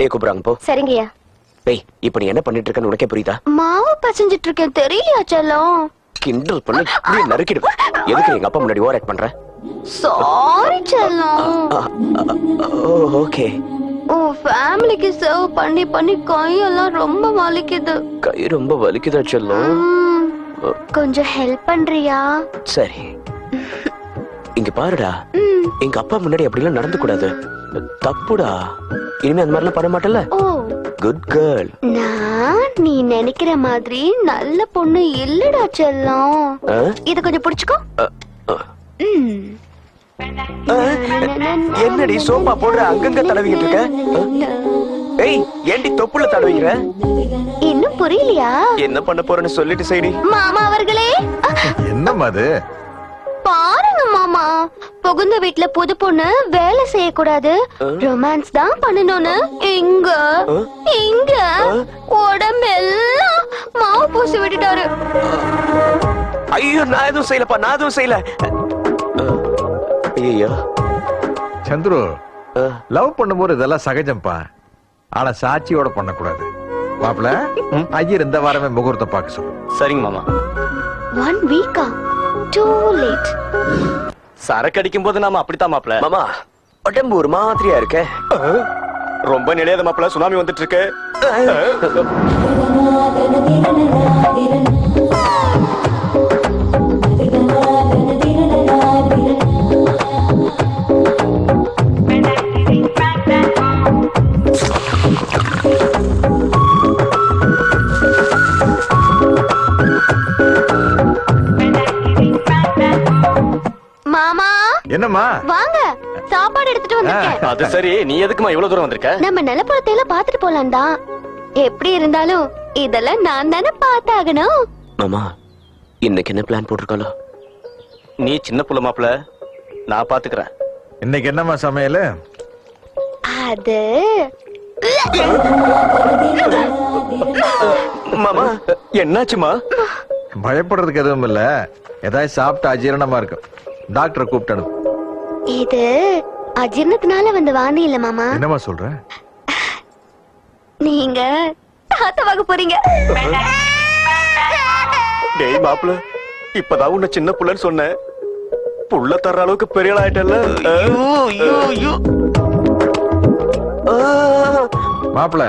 டே கூப்பிடுறாங்க போ. சரிங்கய்யா. டேய் இப்ப நீ என்ன பண்ணிட்டு இருக்கன்னு உனக்கே புரியுதா? மாவு பசஞ்சிட்டு இருக்கேன் தெரியலையா செல்லம்? கிண்டல் பண்ணி இப்படியே நறுக்கிடுவேன் எதுக்கு எங்க அப்பா முன்னாடி ஓவர் ஆக்ட் பண்ற? சாரி செல்லம். ஓகே. உன் ஃபேமிலிக்கு சர்வ் பண்ணி பண்ணி கையெல்லாம் ரொம்ப வலிக்குது. கை ரொம்ப வலிக்குதா செல்லம்? கொஞ்சம் ஹெல்ப் பண்றியா? சரி. இங்க பாருடா. எங்க அப்பா முன்னாடி அப்படிலாம் நடந்து கூடாது தப்புடா. இனிமே அந்த மாதிரிலாம் பண்ண மாட்டல ஓ. குட் கேர்ள் நான் நீ நினைக்கிற மாதிரி நல்ல பொண்ணு இல்லடா செல்லம். இத கொஞ்சம் புடிச்சுக்கோ. ம். என்னடி சோப்பா போடுற அங்கங்க தடவிக்கிட்டு இருக்க? ஏய் ஏண்டி தொப்புல தடவிக்கிற? இன்னும் புரியலையா? என்ன பண்ண போறேன்னு சொல்லிட்டு சைடி மாமா அவர்களே. அ, என்னம்மா அது? பாருங்க மாமா. புகுந்த வீட்ல புது பொண்ணு வேலை செய்யக்கூடாது. ரொமான்ஸ் தான் பண்ணணும்னு. இங்க. இங்க. உடம்பெல்லாம் மாவு பூசி விட்டுட்டாரு. ஐயோ நான் எதுவும் செய்யலப்பா நான் எதுவும் செய்யல. ஐயோ சந்துரு லவ் பண்ணும்போது இதெல்லாம் சகஜம்ப்பா. ஆனா சாட்சியோட பண்ணக்கூடாது. மாப்பிள ஐயர் இந்த வாரமே முகூர்த்தம் பார்க்க சொல்லு. சரிங்க மாமா. ஒன் வீக்கா டூ லேட் சரக்கு அடிக்கும் போது நாம அப்படித்தான் மாப்ள மாமா உடம்பு ஒரு மாதிரியா இருக்க? ரொம்ப நிலையாத மாப்ள சுனாமி வந்துட்டு இருக்கு. என்னம்மா? வாங்க சாப்பாடு எடுத்துட்டு வந்திருக்கேன். அது சரி. நீ எதுக்குமா இவ்வளவு தூரம் வந்திருக்க? நம்ம நிலப்பழத்தை எல்லாம் பாத்துட்டு போலாம் தான் எப்படி இருந்தாலும் இதெல்லாம் நான் தானே பார்த்தாகணும். மாமா இன்னைக்கு என்ன பிளான் போட்டிருக்காளோ? நீ சின்ன புள்ள மாப்ள நான் பாத்துக்கிறேன். இன்னைக்கு என்னம்மா சமையல்? அது மாமா என்னாச்சுமா? பயப்படுறதுக்கு எதுவும் இல்ல. ஏதாவது சாப்பிட்டு அஜீரணமா இருக்கும் டாக்டரை கூப்பிட்டு இது அஜீர்ணத்தினால வந்த வாந்தி இல்ல மாமா. என்னம்மா சொல்ற? நீங்க தாத்தாவாக போறீங்க. டேய் மாப்ள இப்பதான் உன்னை சின்ன புள்ளன்னு சொன்னேன். புள்ள தர்ற அளவுக்கு பெரிய ஆயிட்டல்ல மாப்பிள?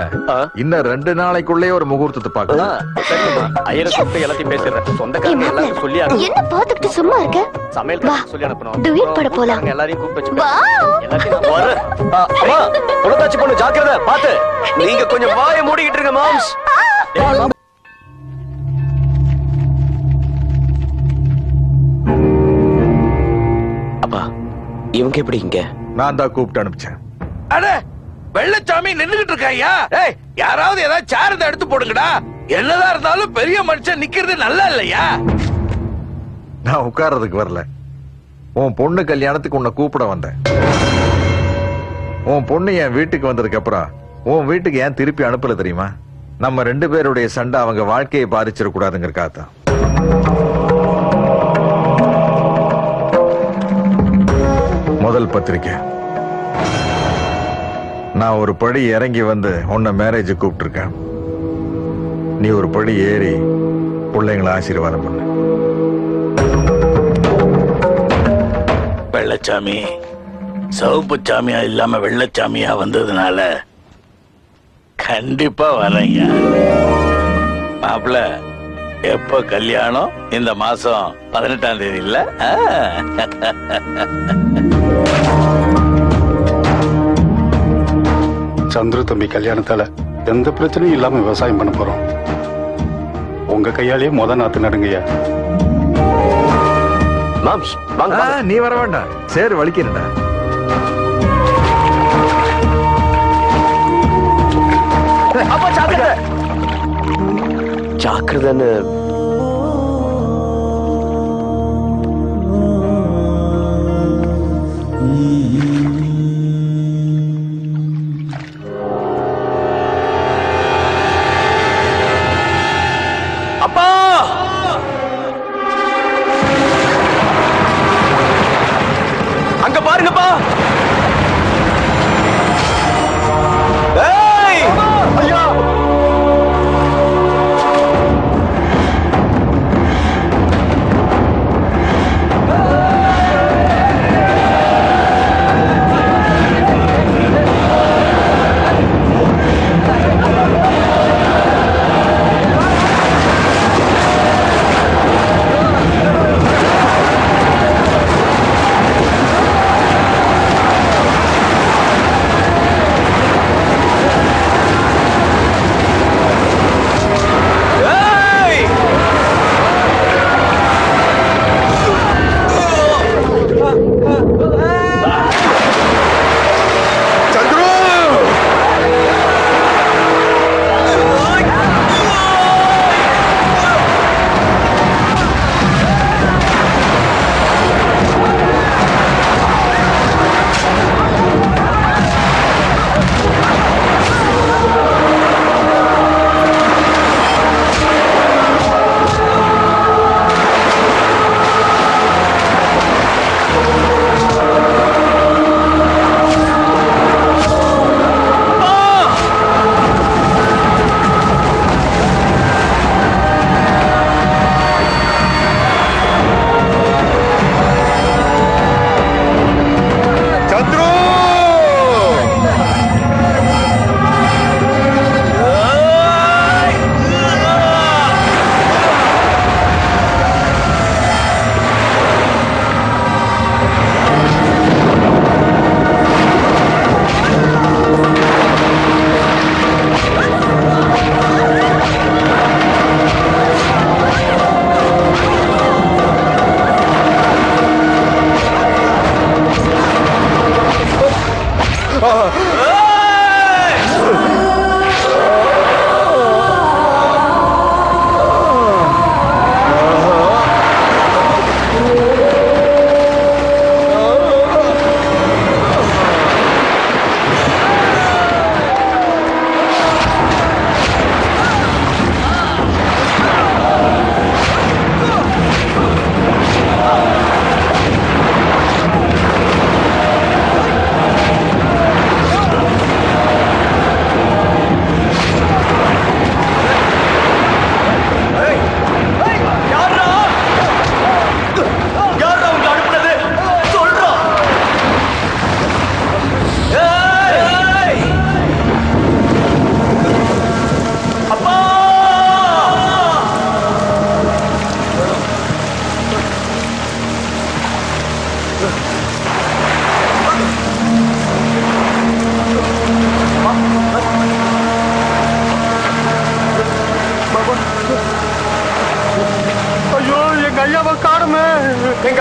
இன்னும் ரெண்டு நாளைக்குள்ளே ஒரு முகூர்த்தத்தை பார்க்கலாம் சரிம்மா ஐயரை கூப்பிட்டு எல்லாத்தையும் பேசிடுறேன் சொந்தக்காரங்க எல்லாரும் சொல்லி அனுப்பு. என்ன பாத்துக்கிட்டு சும்மா இருக்க சமையல் வா. சொல்லி அனுப்பணும் Duet அப்புறம் பாட போலாம். ஊர்க்காரங்க எல்லாரையும் கூப்பிட்டு வச்சுக்கோ. வா எல்லாத்தையும் நான் வரேன். ஆ, அம்மா புலத்தாச்சி பொண்ணு ஜாக்கிரதை பாத்து நீங்க கொஞ்சம் வாயை மூடிக்கிட்டு இருங்க மாம்ஸ் அப்பா இவங்க எப்படி இங்க நான் தான் கூப்பிட்டு அனுப்பிச்சேன் அட வெள்ளச்சாமி நின்னுகிட்டு இருக்காயா ஏய் யாராவது ஏதாவது சேர் எடுத்து போடுங்கடா. என்னதான் இருந்தாலும் பெரிய மனுஷன் நிக்கிறது நல்லா இல்லையா? நான் உட்கார்றதுக்கு வரல. உன் பொண்ணு கல்யாணத்துக்கு உன்னை கூப்பிட வந்தேன். உன் பொண்ணு என் வீட்டுக்கு வந்ததுக்கு அப்புறம் உன் வீட்டுக்கு ஏன் திருப்பி அனுப்பல தெரியுமா? நம்ம ரெண்டு பேருடைய சண்டை அவங்க வாழ்க்கையை பாதிச்சிடக்கூடாதுங்கிறக்காக தான். முதல் பத்திரிக்கை. நான் ஒரு படி இறங்கி வந்து உன்னை மேரேஜ் கூப்பிட்டுருக்கேன். நீ ஒரு படி ஏறி பிள்ளைங்களை ஆசீர்வாதம் பண்ணு. வெள்ளச்சாமி சிவப்பு சாமியா இல்லாம வெள்ளச்சாமியா வந்ததுனால கண்டிப்பா வரேங்க. மாப்பிள்ள எப்போ கல்யாணம்? இந்த மாசம் பதினெட்டாம் தேதி இல்லை? சந்துரு தம்பி கல்யாணத்தால எந்த பிரச்சனையும் இல்லாம விவசாயம் பண்ண போறோம். உங்க கையாலேயே முத நாத்து நடுங்கய்யா. மாம்ஸ் வாங்க ஆ. நீ வர வேண்டாம் சேர் வலிக்கிறடா ஜாக்கிரதைன்னு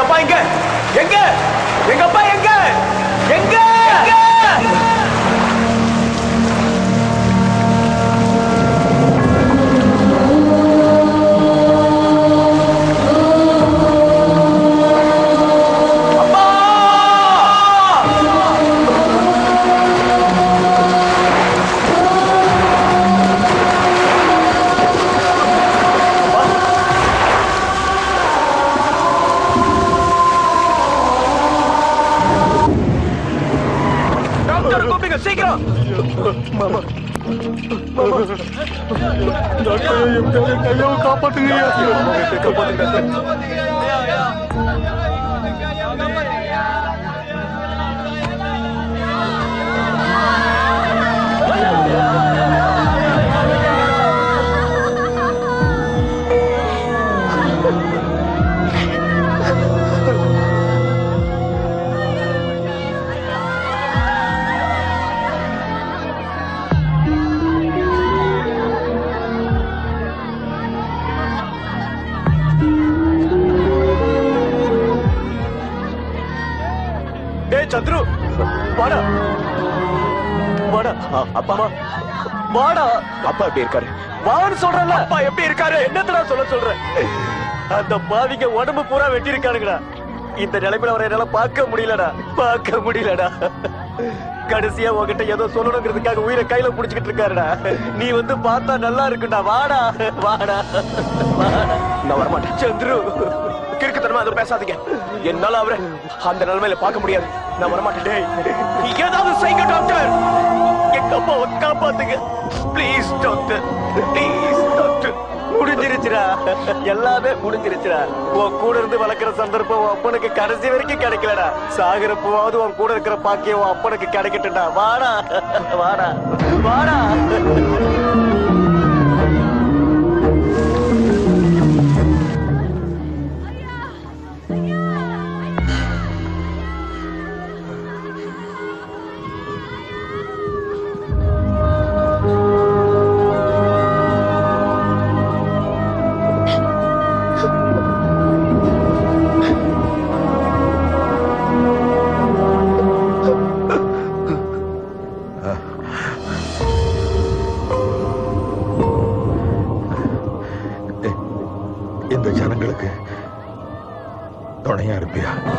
எங்க அப்பா எங்க? எங்க எங்க அப்பா எங்க எங்க? டேய் வாடா. அப்பா எப்படி இருக்காரு? வான்னு சொல்றல அப்பா எப்படி இருக்காரு? என்னத்தடா சொல்ல சொல்ற அந்த பாவிங்க உடம்பு பூரா வெட்டி இருக்கானுங்கடா இந்த நிலைமையில அவரை என்னால பார்க்க முடியலடா. பார்க்க முடியலடா. கடைசியா உன்கிட்ட ஏதோ சொல்லணுங்கிறதுக்காக உயிரை கையில புடிச்சுக்கிட்டு இருக்காருடா. நீ வந்து பார்த்தா நல்லா இருக்குடா. வாடா. வாடா. வாடா. நான் வரமாட்டேன். சந்துரு. கிறுக்குத்தனமா எதுவும் பேசாதீங்க. என்னால அவரை அந்த நிலைமையில பார்க்க முடியாது. நான் வரமாட்டேன். டேய், ஏதாவது செய்யுங்க டாக்டர் எங்க அம்மாவை காப்பாத்துங்க. ப்ளீஸ் டாக்டர் ப்ளீஸ் டாக்டர் முடிஞ்சிருச்சுடா. எல்லாமே முடிஞ்சிருச்சுடா. உன் கூட இருந்து வளர்க்குற சந்தர்ப்பம் உன் அப்பனுக்கு கடைசி வரைக்கும் கிடைக்கலடா. சாகுறப்பவாவது உன் கூட இருக்கிற பாக்கியம் உன் அப்பனுக்கு கிடைக்கட்டும்டா. வாடா. வாடா. வாடா. 对呀